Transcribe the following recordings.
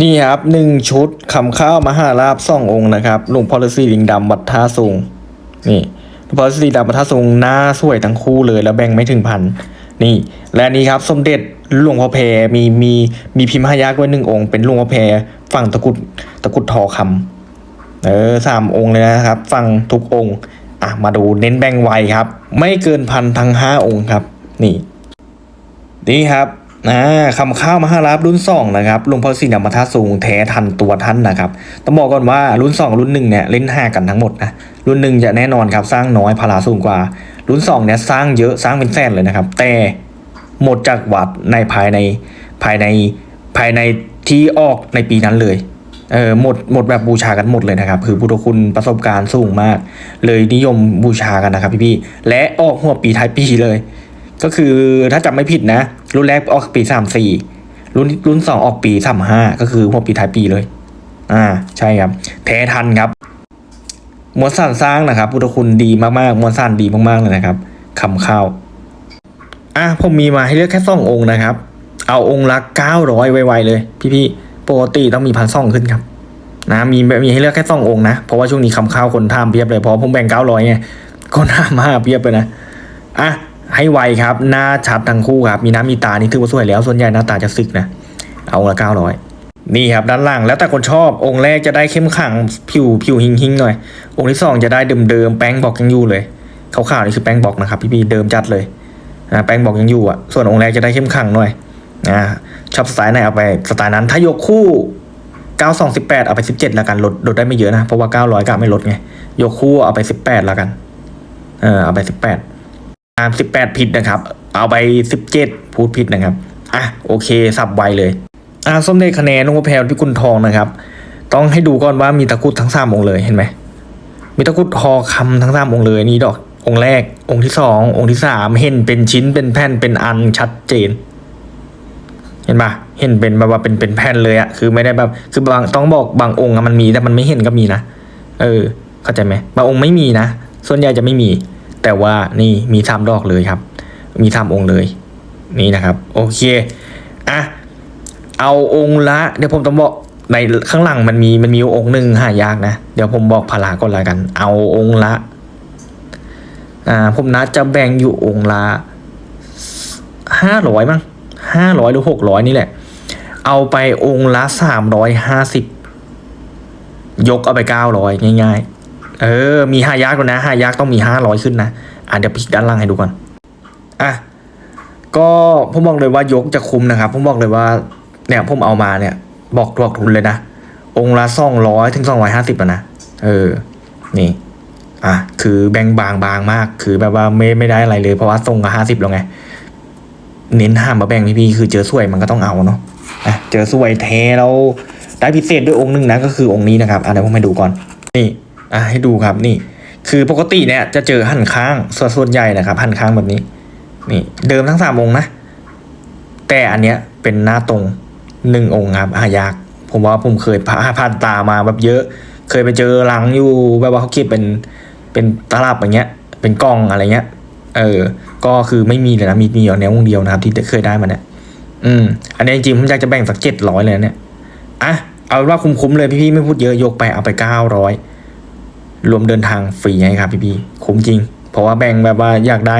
นี่ครับหนึ่งชุดคำข้าวมหาลาบสององค์นะครับหลวงพ่อฤาษีลิงดำวัดท่าสูงนี่หลวงพ่อฤาษีดำวัดท่าสูงหน้าสวยทั้งคู่เลยแล้วแบ่งไม่ถึงพันนี่ และนี้ครับสมเด็จหลวงพ่อแพรมีมีมีพิมพ์หายากไว้หนึ่งองค์เป็นหลวงพ่อแพรฝั่งตะกุดตะกุดทอคำเออสามองค์เลยนะครับฝั่งทุกองค์อะมาดูเน้นแบ่งไวครับ ไม่เกินพันทั้งห้าองค์ครับ นี่ นี่ครับ อ่าคำข้าวมหาราบรุ่นสองนะครับหลวงพ่อสิงห์ธรรมธาสูงแท้ทันตัวท่านนะครับต้องบอกก่อนว่ารุ่นสองรุ่นหนึ่งเนี่ยเล่นห้ากันทั้งหมดนะรุ่นหนึ่งจะแน่นอนครับสร้างน้อยพาราสูงกว่า รุ่นสองเนี่ยสร้างเยอะสร้างเป็นแสนเลยนะครับ แต่หมดจากวัดในภายในภายในภายในที่ออกในปีนั้นเลยเออหมดหมดแบบบูชากันหมดเลยนะครับคือพุทธคุณประสบการณ์สูงมาก เลยนิยมบูชากันนะครับพี่ๆและออกหัวปีท้ายปีเลย ก็คือถ้าจำไม่ผิดนะ รุ่นแรกออกปีสามสี่รุ่นรุ่นสองออกปีสามห้าก็คือหัวปีท้ายปีเลย อ่าใช่ครับแท้ทันครับมวลสารสร้างนะครับพุทธคุณดีมากๆมวลสารดีมากๆเลยนะครับคำข้าวอะผมมีมาให้เลือกแค่สององค์นะครับ เอาองค์ละเก้าร้อยไวๆเลย พี่ๆปกติต้องมีพันสองขึ้นครับนะมีมีให้เลือกแค่สององค์นะ เพราะว่าช่วงนี้คำข้าวคนท่ามเพียบเลยเพราะผมแบ่งเก้าร้อยไงคนทามมาเพียบเลยนะอะ ให้ไวครับ หน้าชัดทั้งคู่ครับมีน้ำมีตานี่ถือว่าสวยแล้วส่วนใหญ่หน้าตาจะสึกนะ เอาละเก้าร้อยนี่ครับด้านล่างแล้วแต่คนชอบองค์แรกจะได้เข้มขังผิวผิวหิงหิงหน่อย องค์ที่สองจะได้เดิมเดิมแป้งบอกยังอยู่เลยขาวๆนี่คือแป้งบอกนะครับพี่ๆเดิมจัดเลยนะแป้งบอกยังอยู่อะส่วนองค์แรกจะได้เข้มขังหน่อยนะชอบสไตล์ไหนเอาไปสไตล์นั้นถ้ายกคู่เก้าสองสิบแปดเอาไปสิบเจ็ดละกันลดลดได้ไม่เยอะนะ เพราะว่าเก้าร้อยกะไม่ลดไง ยกคู่เอาไปสิบแปดละกัน เออเอาไปสิบแปด อ่าสิบแปดผิดนะครับ เอาไปสิบเจ็ดพูดผิดนะครับ อะโอเคสับไวเลย อ่าส้มเด็คะแนนนงพแพรพิกุลทองนะครับ ต้องให้ดูก่อนว่ามีตะกุดทั้งสามองค์เลยเห็นไหมมีตะกุดทอคำทั้งสามองค์เลยนี่ดอกองค์แรก องค์ที่สององค์ที่สามเห็นเป็นชิ้นเป็นแผ่นเป็นอันชัดเจน เห็นปะเห็นเป็นแบบว่าเป็นเป็นแผ่นเลยอะคือไม่ได้แบบคือบางต้องบอกบางองค์อะมันมีแต่มันไม่เห็นก็มีนะเออ เข้าใจไหมบางองค์ไม่มีนะส่วนใหญ่จะไม่มี แต่ว่านี่มีสามดอกเลยครับ มีสามองค์เลยนี่นะครับ โอเคอะเอาองค์ละ เดี๋ยวผมต้องบอกในข้างหลังมันมีมันมีองค์หนึ่งหายากนะ เดี๋ยวผมบอกพลาก่อนละกัน เอาองค์ละอ่าผมนัดจะแบ่งอยู่องค์ละห้าร้อยมั้งห้าร้อยหรือหกร้อยนี่แหละ เอาไปองค์ละสามร้อยห้าสิบยกเอาไปเก้าร้อยง่าย ๆ เออ มีห้ายากแล้วนะห้ายากต้องมีห้าร้อยขึ้นนะอะเดี๋ยวพลิกด้านล่างให้ดูก่อน อะ ก็ผมบอกเลยว่ายกจะคุ้มนะครับ ผมบอกเลยว่าเนี่ยผมเอามาเนี่ย บอกบอกทุนเลยนะ องละสองร้อยถึงสองร้อยห้าสิบนะ เออ นี่ อะ คือแบงบางบางมาก คือแบบว่าไม่ไม่ได้อะไรเลย เพราะว่าทรงก็ห้าสิบแล้วไง เน้นห้ามมาแบ่งพี่ๆคือเจอสวยมันก็ต้องเอาเนาะ อะ เจอสวยแท้แล้วได้พิเศษด้วยองค์หนึ่งนะ ก็คือองค์นี้นะครับ อะเดี๋ยวผมให้ดูก่อน นี่ อะให้ดูครับนี่ คือปกติเนี่ยจะเจอหันข้างส่วนส่วนใหญ่นะครับหันข้างแบบนี้ นี่เดิมทั้งสามองค์นะ แต่อันเนี้ยเป็นหน้าตรงหนึ่งองค์ครับหายาก ผมว่าผมเคยผ่าผ่านตามาแบบเยอะ เคยไปเจอหลังอยู่แบบว่าเขาคิดเป็นเป็นตลับอย่างเงี้ย เป็นกล้องอะไรเงี้ย เออ ก็คือไม่มีเลยนะมีมีอยู่แนววงเดียวนะครับ ที่เคยได้มาเนี่ยอืม อันนี้จริงๆผมอยากจะแบ่งสักเจ็ดร้อยเลยนะเนี่ย อะ เอาว่าคุ้มๆเลยพี่ๆไม่พูดเยอะยกไปเอาไปเก้าร้อย รวมเดินทางฟรีให้ครับพี่พี่คุ้มจริง เพราะว่าแบ่งแบบว่าอยากได้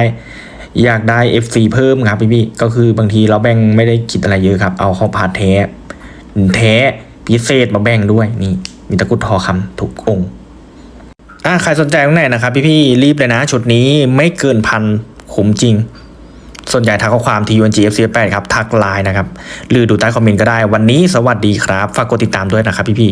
อยากได้ FC เพิ่มครับพี่พี่ก็คือบางทีเราแบ่งไม่ได้คิดอะไรเยอะครับ เอาข้าพาดแท้แท้พิเศษมาแบ่งด้วยนี่ มีตะกุดทอคำทุกองค์อะใครสนใจตรงไหนนะครับ พี่พี่รีบเลยนะ ชุดนี้ไม่เกินพันคุ้มจริง ส่วนใหญ่ทักข้อความที่ UNGFC8 ครับ ทักไลน์นะครับ หรือดูใต้คอมเมนต์ก็ได้วันนี้สวัสดีครับ ฝากกดติดตามด้วยนะครับพี่พี่